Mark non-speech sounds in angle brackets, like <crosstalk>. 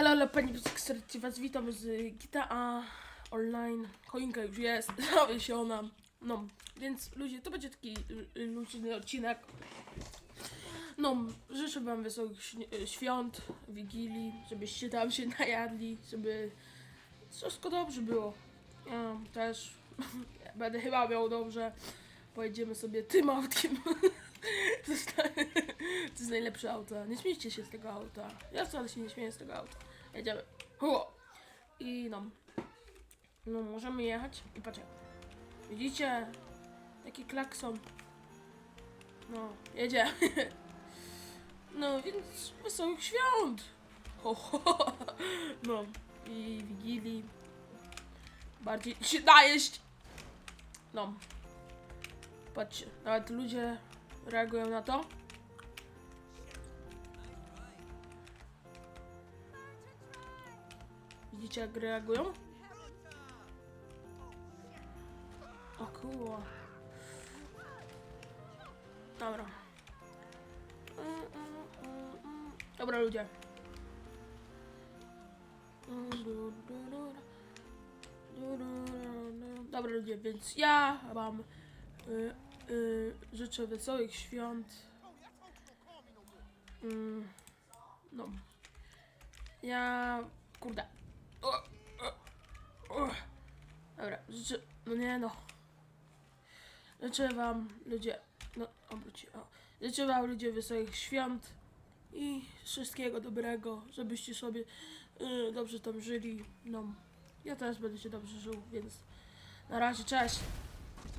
Halo, halo, pani serdecznie was witam z GTA Online. Choinka już jest, <laughs> zawiesiona. No, więc ludzie, to będzie taki luźny odcinek. No, życzę wam wesołych y, świąt, wigilii, żebyście tam się <laughs> najadli, żeby wszystko dobrze było. Ja też <laughs> będę chyba miał dobrze. Pojedziemy sobie tym autkiem. Jest, najlepsze auto. Nie śmiejcie się z tego auta. Ja wcale się nie śmieję z tego auta. Jedziemy. I no. No, możemy jechać. I patrzcie. Widzicie? Jaki klakson. No, jedziemy. <laughs> No, więc wesołych świąt. Ho, ho. No, i wigilii. Bardziej się najeść. No. Patrzcie, nawet ludzie reagują na to. Widzicie jak reagują? O kurwa. Dobra. Dobra ludzie. Dobra ludzie, więc ja wam y, y, życzę wesołych świąt. Mm, no. Ja. Kurde. Dobra, życzę. No nie no. Życzę wam ludzie. No, obróć. O. Życzę wam ludzie wesołych świąt i wszystkiego dobrego, żebyście sobie y, dobrze tam żyli. No. Ja też będę się dobrze żył, więc na razie, cześć.